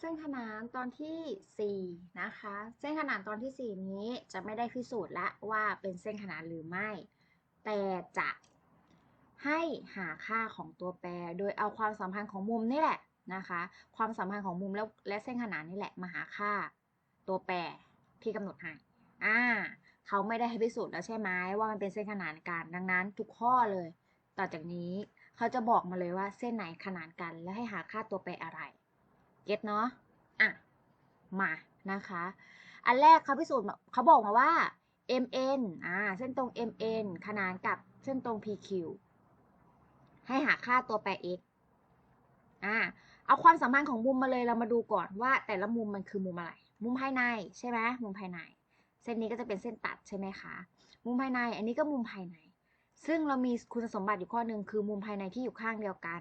เส้นขนานตอนที่4นะคะ เส้นขนานตอนที่ 4 นี้จะไม่ได้พิสูจน์ละว่าเป็นเส้นขนานหรือไม่ แต่จะให้หาค่าของตัวแปร โดยเอาความสัมพันธ์ของมุมนี่แหละนะคะ ความสัมพันธ์ของมุมแล้วและเส้นขนานนี่แหละมาหาค่าตัวแปรที่กำหนดให้อ่าเขาไม่ได้ให้พิสูจน์แล้วใช่ไหมว่ามันเป็นเส้นขนานกัน ดังนั้นทุกข้อเลย ต่อจากนี้เขาจะบอกมาเลยว่าเส้นไหนขนานกัน และให้หาค่าตัวแปรอะไร เก็ตเนาะอะมานะคะ อันแรกเขาพิสูจน์เขาบอกมาว่า MN อ่าเส้นตรง MN ขนานกับเส้นตรง PQ ให้หาค่าตัวแปร x อ่าเอาความสัมพันธ์ของมุมมาเลยเรามาดูก่อนว่าแต่ละมุมมันคือมุมอะไร มุมภายในใช่ไหมมุมภายใน เส้นนี้ก็จะเป็นเส้นตัดใช่ไหมคะ มุมภายในอันนี้ก็มุมภายใน ซึ่งเรามีคุณสมบัติอยู่ข้อหนึ่งคือมุมภายในที่อยู่ข้างเดียวกัน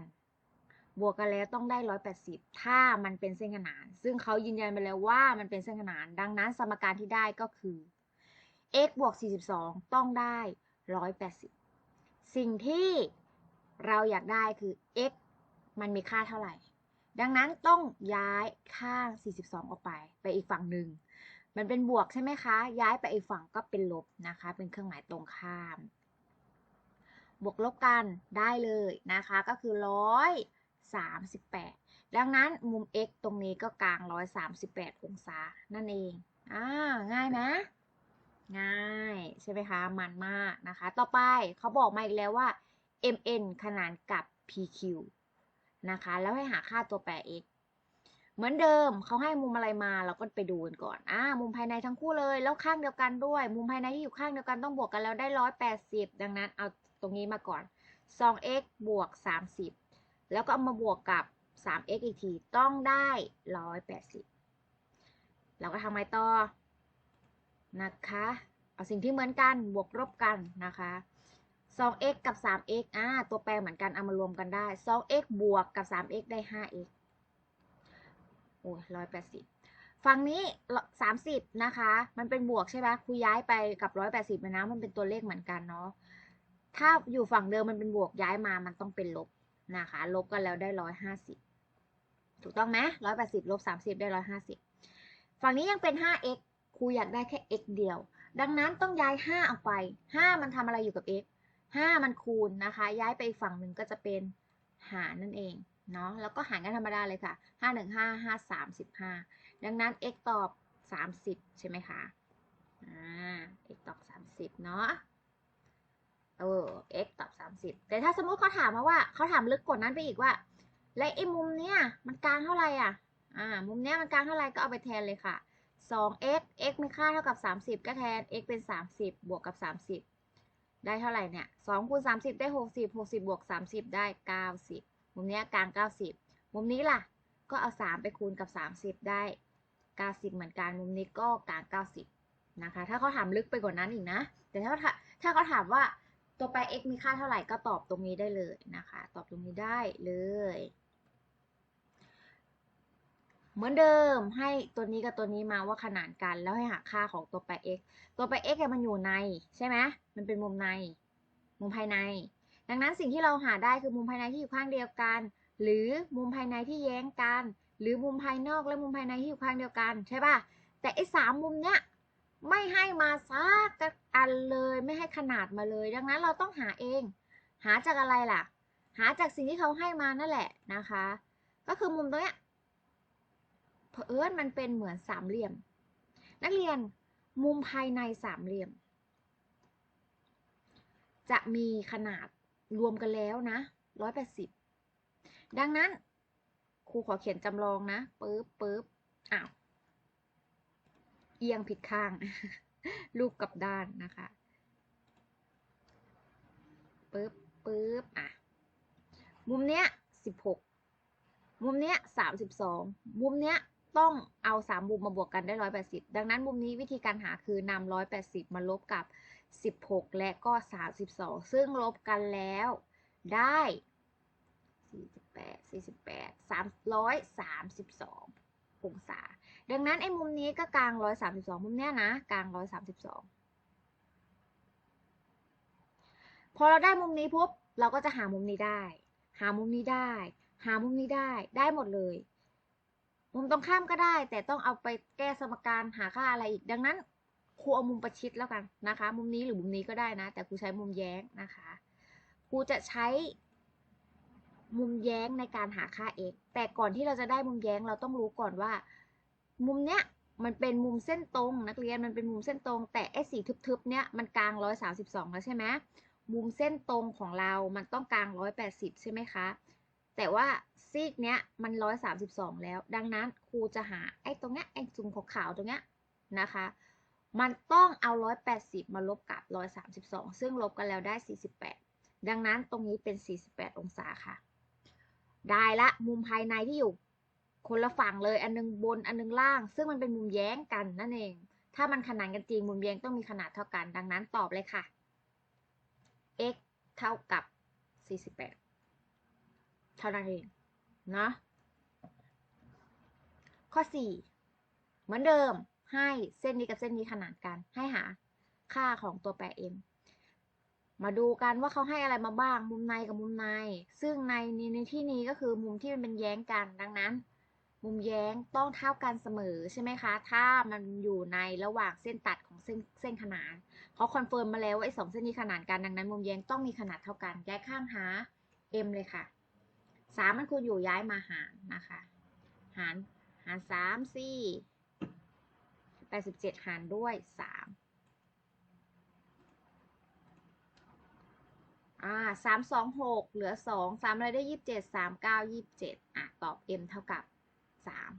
บวกกันแล้วต้องได้ 180 ถ้ามันเป็นเส้นขนาน ซึ่งเขายืนยันไปแล้วว่ามันเป็นเส้นขนาน ดังนั้นสมการที่ได้ก็คือ x บวก 42 ต้องได้ 180 สิ่งที่เราอยากได้คือ x มันมีค่าเท่าไหร่ ดังนั้นต้องย้ายข้าง 42 ออกไป ไปอีกฝั่งหนึ่ง มันเป็นบวกใช่ไหมคะ ย้ายไปอีกฝั่งก็เป็นลบนะคะ เป็นเครื่องหมายตรงข้าม บวกลบกันได้เลยนะคะ ก็คือร้ อย38 ดังนั้นมุม x ตรงนี้ก็กลาง 138 องศา นั่นเอง อ่า ง่ายไหมง่ายใช่ไหมคะ มันมากนะคะ ต่อไปเขาบอกมาอีกแล้วว่า mn ขนานกับ pq นะคะ แล้วให้หาค่าตัวแปร x เหมือนเดิมเขาให้มุมอะไรมาเราก็ไปดูกันก่อน อ่า มุมภายในทั้งคู่เลย แล้วข้างเดียวกันด้วย มุมภายในที่อยู่ข้างเดียวกันต้องบวกกันแล้วได้ 180 ดังนั้นเอาตรงนี้มาก่อน 2x บวก 30 แล้วก็เอามาบวกกับ 3x อีกทีต้องได้ 180 เราก็ทำไงต่อนะคะ เอาสิ่งที่เหมือนกันบวกลบกันนะคะ 2x กับ 3x อ่าตัวแปรเหมือนกันเอามารวมกันได้ 2x บวกกับ 3x ได้ 5x โอ้ย180ฝั่งนี้30นะคะ มันเป็นบวกใช่ไหมครูย้ายไปกับ180นะ มันเป็นตัวเลขเหมือนกันเนาะ ถ้าอยู่ฝั่งเดิมมันเป็นบวกย้ายมา มันต้องเป็นลบ นะคะ ลบกันแล้วได้ร้อยห้าสิบถูกต้องไหมร้อยแปดสิบลบสามสิบได้ร้อยห้าสิบฝั่งนี้ยังเป็นห้า x ครูอยากได้แค่ x เดียว ดังนั้นต้องย้ายห้าออกไปห้ามันทำอะไรอยู่กับ x ห้ามันคูณนะคะ ย้ายไปอีกฝั่งหนึ่งก็จะเป็นหารนั่นเองเนาะแล้วก็หารกันธรรมดาเลยค่ะห้าหนึ่งห้าห้าสามสิบห้าดังนั้น x ตอบสามสิบใช่ไหมคะอ่า x ตอบสามสิบเนาะ เออ x ตอบ 30 แต่ถ้าสมมติเขาถามมาว่าเขาถามลึกกว่านั้นไปอีกว่า และไอ้มุมเนี้ยมันกลางเท่าไหร่อะ อ่า มุมเนี้ยมันกลางเท่าไหร่ก็เอาไปแทนเลยค่ะ 2x x มีค่าเท่ากับ 30 ก็แทน x เป็น 30 บวกกับ 30 ได้เท่าไหร่เนี่ย2คูณ30 ได้ 60 60 บวก 30 ได้ 90 มุมเนี้ยกลาง 90 มุมนี้ล่ะ ก็เอา 3 ไปคูณกับ 30 ได้ 90 เหมือนกัน มุมนี้ก็กลาง 90 นะคะ ถ้าเขาถามลึกไปกว่านั้นอีกนะ แต่ถ้าถ้าเขาถามว่า ตัวแปร x มีค่าเท่าไหร่ก็ตอบตรงนี้ได้เลยนะคะ ตอบตรงนี้ได้เลย เหมือนเดิมให้ตัวนี้กับตัวนี้มาว่าขนานกัน แล้วให้หาค่าของตัวแปร x ตัวแปร x มันอยู่ในใช่ไหมมันเป็นมุมใน มุมภายใน ดังนั้นสิ่งที่เราหาได้คือมุมภายในที่อยู่ข้างเดียวกัน หรือมุมภายในที่แย้งกัน หรือมุมภายนอกและมุมภายในที่อยู่ข้างเดียวกันใช่ป่ะแต่ไอ้สามมุมเนี้ย ไม่ให้มาซักอันเลยไม่ให้ขนาดมาเลย ดังนั้นเราต้องหาเอง หาจากอะไรล่ะ หาจากสิ่งที่เขาให้มานั่นแหละนะคะ ก็คือมุมตรงเนี้ยเผอิญมันเป็นเหมือนสามเหลี่ยม นักเรียนมุมภายในสามเหลี่ยม จะมีขนาดรวมกันแล้วนะร้อยแปดสิบดังนั้นครูขอเขียนจำลองนะปึ๊บปึ๊บอ้าว เอียงผิดข้างลูกกับด้านนะคะปึ๊บปึ๊บอะ มุมเนี้ยสิบหกมุมเนี้ยสามสิบสองมุมเนี้ยต้องเอาสามมุมมาบวกกันได้ร้อยแปดสิบดังนั้นมุมนี้วิธีการหาคือนำร้อยแปดสิบมาลบกับสิบหกและก็สามสิบสองซึ่งลบกันแล้วได้สี่สิบแปดสี่สิบแปดสามร้อยสามสิบสอง องศา ดังนั้นไอ้มุมนี้ก็กลางร้อยสามสิบสองมุมเนี้ยนะกลางร้อยสามสิบสองพอเราได้มุมนี้ปุ๊บเราก็จะหามุมนี้ได้ หามุมนี้ได้ หามุมนี้ได้ ได้หมดเลย มุมตรงข้ามก็ได้ แต่ต้องเอาไปแก้สมการหาค่าอะไรอีก ดังนั้นครูเอามุมประชิดแล้วกันนะคะ มุมนี้หรือมุมนี้ก็ได้นะ แต่ครูใช้มุมแย้งนะคะ ครูจะใช้ มุมแย้งในการหาค่า x แต่ก่อนที่เราจะได้มุมแย้งเราต้องรู้ก่อนว่า มุมเนี้ยมันเป็นมุมเส้นตรง นักเรียนมันเป็นมุมเส้นตรง แต่ไอ้สีทึบๆเนี้ยมันกลาง 132 แล้วใช่ไหมมุมเส้นตรงของเรา มันต้องกลาง 180 ใช่ไหมคะ แต่ว่าซีกเนี้ยมัน 132 แล้ว ดังนั้นครูจะหาไอ้ตรงเนี้ยไอ้จุงขาวๆตรงเนี้ยนะคะ มันต้องเอา 180 มาลบกับ 132 ซึ่งลบกันแล้วได้ 48 ดังนั้นตรงนี้เป็น 48 องศาค่ะ ได้ละ มุมภายในที่อยู่ คนละฝั่งเลย อันนึงบน อันนึงล่าง ซึ่งมันเป็นมุมแย้งกันนั่นเอง ถ้ามันขนานกันจริง มุมแย้งต้องมีขนาดเท่ากัน ดังนั้นตอบเลยค่ะ x เท่ากับ 48 เท่านั้นเองนะข้อ 4 เหมือนเดิม ให้เส้นนี้กับเส้นนี้ขนานกัน ให้หาค่าของตัวแปร m มาดูกันว่าเขาให้อะไรมาบ้าง มุมในกับมุมใน ซึ่งในในที่นี้ก็คือมุมที่มันเป็นแย้งกันดังนั้น มุมแย้งต้องเท่ากันเสมอใช่ไหมคะ ถ้ามันอยู่ในระหว่างเส้นตัดของเส้นเส้นขนานเขาคอนเฟิร์มมาแล้วว่าไอ้สองเส้นนี้ขนานกันดังนั้น มุมแย้งต้องมีขนาดเท่ากันย้ายข้างหา m เลยค่ะสามมันควรอยู่ย้ายมาหารนะคะ หารหารสามสี่แปดสิบเจ็ดหารด้วยสาม อ่าสามสองหกเหลือสองสามอะไรได้ยี่สิบเจ็ดสามเก้ายี่สิบเจ็ดอะตอบ m เท่ากับสาม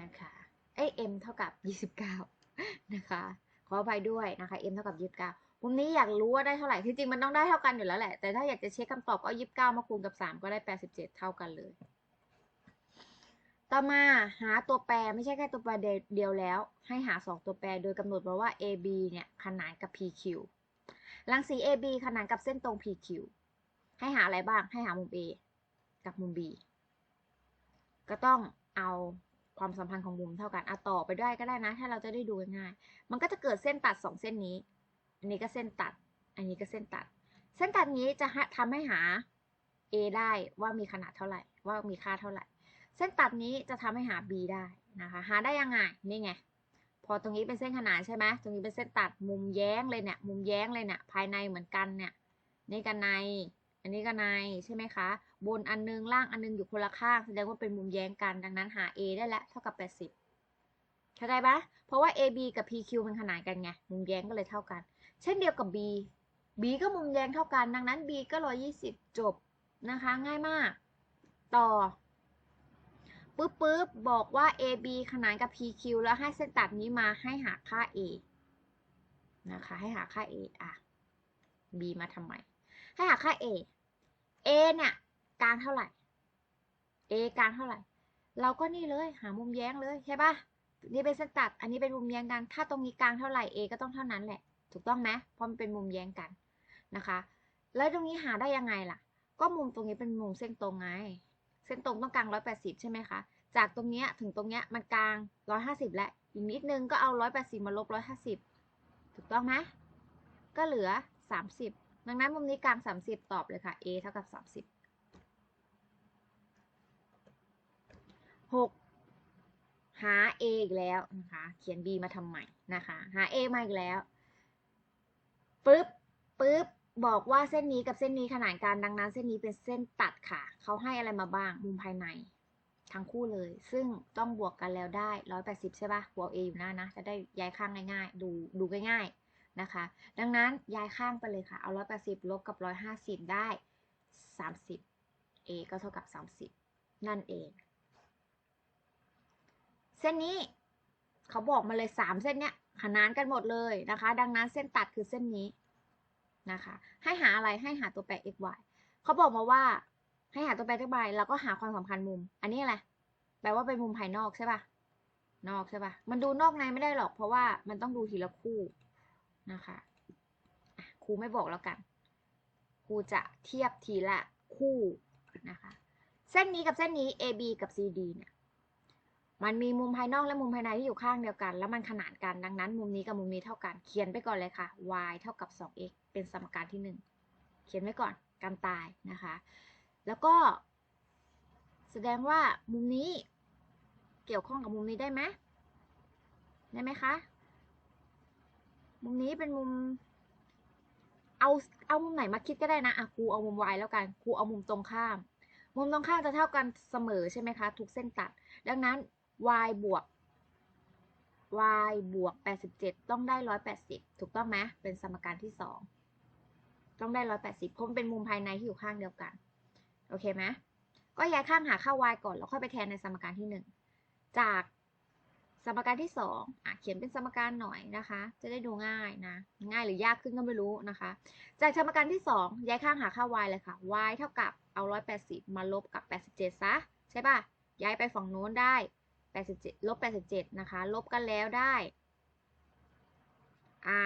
นะคะเอ้ย m เท่ากับยี่สิบเก้านะคะขออภัยด้วยนะคะ m เท่ากับยี่สิบเก้ามุมนี้อยากรู้ว่าได้เท่าไหร่ที่จริงมันต้องได้เท่ากันอยู่แล้วแหละ แต่ถ้าอยากจะเช็คคำตอบก็ยี่สิบเก้ามาคูณกับสามก็ได้แปดสิบเจ็ดเท่ากันเลย ต่อมาหาตัวแปรไม่ใช่แค่ตัวแปรเดียวแล้ว ให้หาสองตัวแปรโดยกำหนดมาว่า AB เนี่ยขนานกับ PQ รังสี AB ขนานกับเส้นตรง PQ ให้หาอะไรบ้าง ให้หามุม A กับมุม B ก็ต้องเอาความสัมพันธ์ของมุมเท่ากันเอาต่อไปได้ก็ได้นะ ถ้าเราจะได้ดูง่าย มันก็จะเกิดเส้นตัดสองเส้นนี้ อันนี้ก็เส้นตัด อันนี้ก็เส้นตัด เส้นตัดนี้จะทำให้หา A ได้ว่ามีขนาดเท่าไหร่ ว่ามีค่าเท่าไหร่ เส้นตัดนี้จะทำให้หา b ได้นะคะ หาได้ยังไง นี่ไง พอตรงนี้เป็นเส้นขนานใช่ไหมตรงนี้เป็นเส้นตัดมุมแย้งเลยเนี่ย มุมแย้งเลยเนี่ย ภายในเหมือนกันเนี่ย นี่กันใน อันนี้กันในใช่ไหมคะ บนอันนึงล่างอันนึงอยู่คนละข้างแสดงว่าเป็นมุมแย้งกัน ดังนั้นหา a ได้แล้วเท่ากับ 80 เข้าใจปะเพราะว่า ab กับ pq มันขนานกันไง มุมแย้งก็เลยเท่ากัน เช่นเดียวกับ b b ก็มุมแย้งเท่ากัน ดังนั้น b ก็ 120 จบนะคะ ง่ายมาก ต่อ ปุ๊บปุ๊บบอกว่า AB ขนานกับ PQ แล้วให้เส้นตัดนี้มาให้หาค่า A นะคะ ให้หาค่า A อะ B มาทำไม ให้หาค่า A A เนี่ยกลางเท่าไหร่ A กลางเท่าไหร่ เราก็นี่เลยหามุมแย้งเลยใช่ปะนี่เป็นเส้นตัด อันนี้เป็นมุมแย้งกัน ถ้าตรงนี้กลางเท่าไหร่ A ก็ต้องเท่านั้นแหละ ถูกต้องไหมเพราะมันเป็นมุมแย้งกันนะคะ แล้วตรงนี้หาได้ยังไงล่ะ ก็มุมตรงนี้เป็นมุมเส้นตรงไง เส้นตรงต้องกลาง 180 ใช่ไหมคะ จากตรงเนี้ยถึงตรงเนี้ยมันกลาง 150 แล้วอีกนิดนึงก็เอา 180 มาลบ 150 ถูกต้องไหมก็เหลือ 30 ดังนั้นมุมนี้กลาง 30 ตอบเลยค่ะ a เท่ากับ 30 6 หา a อีกแล้วนะคะ เขียน b มาทำใหม่นะคะ หา a มาอีกแล้วปึ๊บปึ๊บ บอกว่าเส้นนี้กับเส้นนี้ขนานกันดังนั้น เส้นนี้เป็นเส้นตัดค่ะ เขาให้อะไรมาบ้าง มุมภายใน ทั้งคู่เลย ซึ่งต้องบวกกันแล้วได้ 180 ใช่ปะบวก a อยู่หน้านะ จะได้ย้ายข้างง่ายๆ ดูดูง่ายๆนะคะ ดังนั้นย้ายข้างไปเลยค่ะ เอา 180 ลบกับ 150 ได้ 30 a ก็เท่ากับ 30 นั่นเอง เส้นนี้เขาบอกมาเลย 3 เส้นเนี้ยขนานกันหมดเลยนะคะ ดังนั้นเส้นตัดคือเส้นนี้ นะคะ ให้หาอะไรให้หาตัวแปร x y เขาบอกมาว่าให้หาตัวแปร x y แล้วก็หาความสัมพันธ์มุม อันนี้อะไรแปลว่าเป็นมุมภายนอกใช่ปะนอกใช่ปะมันดูนอกในไม่ได้หรอกเพราะว่ามันต้องดูทีละคู่นะคะครูไม่บอกแล้วกันครูจะเทียบทีละคู่นะคะ เส้นนี้กับเส้นนี้ AB กับ CD เนี่ย มันมีมุมภายนอกและมุมภายในที่อยู่ข้างเดียวกัน แล้วมันขนานกันดังนั้น มุมนี้กับมุมนี้เท่ากัน เขียนไปก่อนเลยค่ะ y เท่ากับ 2x เป็นสมการที่ 1 เขียนไว้ก่อนการตายนะคะ แล้วก็ แสดงว่ามุมนี้เกี่ยวข้องกับมุมนี้ได้ไหมได้ไหมคะ มุมนี้เป็นมุม เอาเอามุมไหนมาคิดก็ได้นะอะครูเอามุม y แล้วกันครูเอามุมตรงข้าม มุมตรงข้ามจะเท่ากันเสมอใช่ไหมคะ ทุกเส้นตัด ดังนั้น y บวก y บวก 87 ต้องได้ 180 ถูกต้องไหมเป็นสมการที่ 2 ต้องได้ 180เพราะมันเป็นมุมภายในที่อยู่ข้างเดียวกัน โอเคไหมก็ย้ายข้างหาค่า y ก่อน แล้วค่อยไปแทนในสมการที่ 1 จากสมการที่ 2อะเขียนเป็นสมการหน่อยนะคะ จะได้ดูง่ายนะ ง่ายหรือยากขึ้นก็ไม่รู้นะคะ จากสมการที่ 2 ย้ายข้างหาค่า y เลยค่ะ y เท่ากับเอา 180 มาลบกับ 87 ซะ ใช่ป่ะ ย้ายไปฝั่งโน้นได้ 87ลบ87นะคะ ลบกันแล้วได้อ่า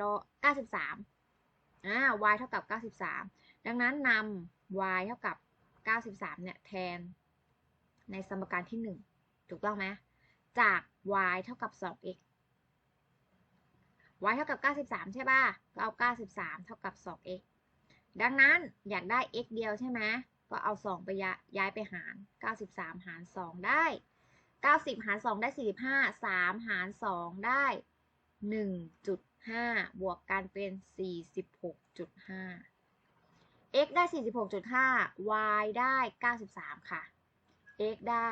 ล93อ่า y เท่ากับ 93 ดังนั้นนำ y เท่ากับ 93 เนี่ย แทน ในสมการที่ 1 ถูกต้องไหมจาก y เท่ากับ 2x y เท่ากับ 93 ใช่ป่ะ ก็เอา 93 เท่ากับ 2x ดังนั้นอยากได้ x เดียวใช่ไหม ก็เอา 2 ไปย้ายไปหาร 93 หาร 2 ได้ 90 หาร 2 ได้ 45 3 หาร 2 ได้ 1.5 บวกกันเป็น 46.5 x ได้ 46.5 y ได้ 93 ค่ะ x ได้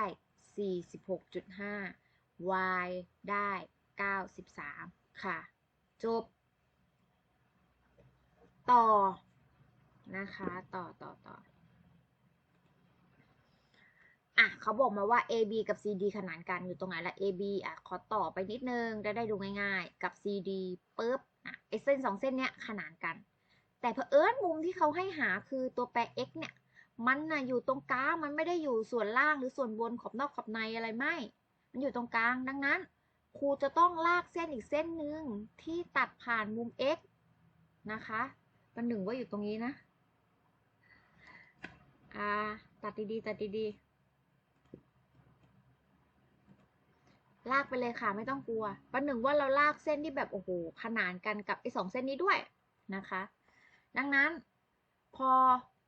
46.5 y ได้ 93 ค่ะ จบ ต่อ นะคะ ต่อต่อต่อ อะเขาบอกมาว่า AB กับ CD ขนานกันอยู่ตรงไหนละ AB อะขอต่อไปนิดนึงได้ได้ดูง่ายๆ กับ CD ปุ๊บอะไอเส้นสองเส้นเนี้ยขนานกัน แต่เผอิญมุมที่เขาให้หาคือตัวแปร x เนี่ย มันน่ะอยู่ตรงกลางมันไม่ได้อยู่ส่วนล่างหรือส่วนบนขอบนอกขอบในอะไรไม่ มันอยู่ตรงกลางดังนั้น ครูจะต้องลากเส้นอีกเส้นหนึ่งที่ตัดผ่านมุม x นะคะประหนึ่งว่าอยู่ตรงนี้นะ อ่า ตัดดีๆตัดดีๆ ลากไปเลยค่ะไม่ต้องกลัวประหนึ่งว่าเราลากเส้นที่แบบโอ้โหขนานกันกับไอ้สองเส้นนี้ด้วยนะคะ ดังนั้นพอ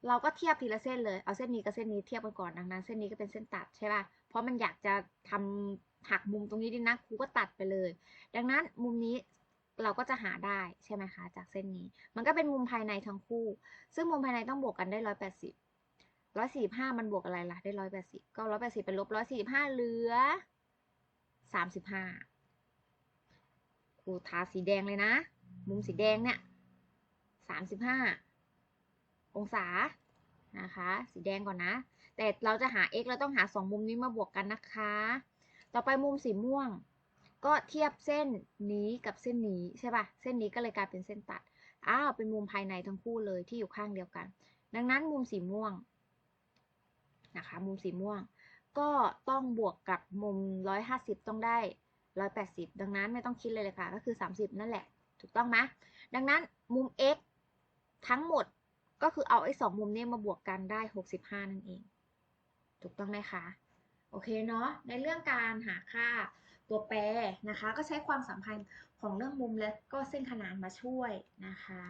เราก็เทียบทีละเส้นเลย เอาเส้นนี้กับเส้นนี้เทียบกันก่อนดังนั้น เส้นนี้ก็เป็นเส้นตัดใช่ป่ะ เพราะมันอยากจะทำหักมุมตรงนี้ดีนะครูก็ตัดไปเลย ดังนั้นมุมนี้เราก็จะหาได้ใช่ไหมคะ จากเส้นนี้ มันก็เป็นมุมภายในทั้งคู่ ซึ่งมุมภายในต้องบวกกันได้ร้อยแปดสิบร้อยสี่ห้ามันบวกอะไรล่ะได้ร้อยแปดสิบก็ร้อยแปดสิบเป็นลบร้อยสี่ห้าเหลือ สามสิบห้าครูทาสีแดงเลยนะ มุมสีแดงเนี่ยสามสิบห้าองศานะคะ สีแดงก่อนนะ แต่เราจะหา x เราต้องหาสองมุมนี้มาบวกกันนะคะ ต่อไปมุมสีม่วง ก็เทียบเส้นนี้กับเส้นนี้ใช่ป่ะ เส้นนี้ก็เลยกลายเป็นเส้นตัด อ้าว เป็นมุมภายในทั้งคู่เลยที่อยู่ข้างเดียวกัน ดังนั้นมุมสีม่วงนะคะ มุมสีม่วง ก็ต้องบวกกับมุม 150 ต้องได้ 180 ดังนั้นไม่ต้องคิดเลยเลยค่ะ ก็คือ 30 นั่นแหละ ถูกต้องไหมดังนั้นมุม x ทั้งหมดก็คือเอาไอ้สองมุมนี้มาบวกกันได้ 65 นั่นเอง ถูกต้องไหมคะ โอเคเนาะ ในเรื่องการหาค่าตัวแปรนะคะ ก็ใช้ความสัมพันธ์ของเรื่องมุมและก็เส้นขนานมาช่วยนะคะ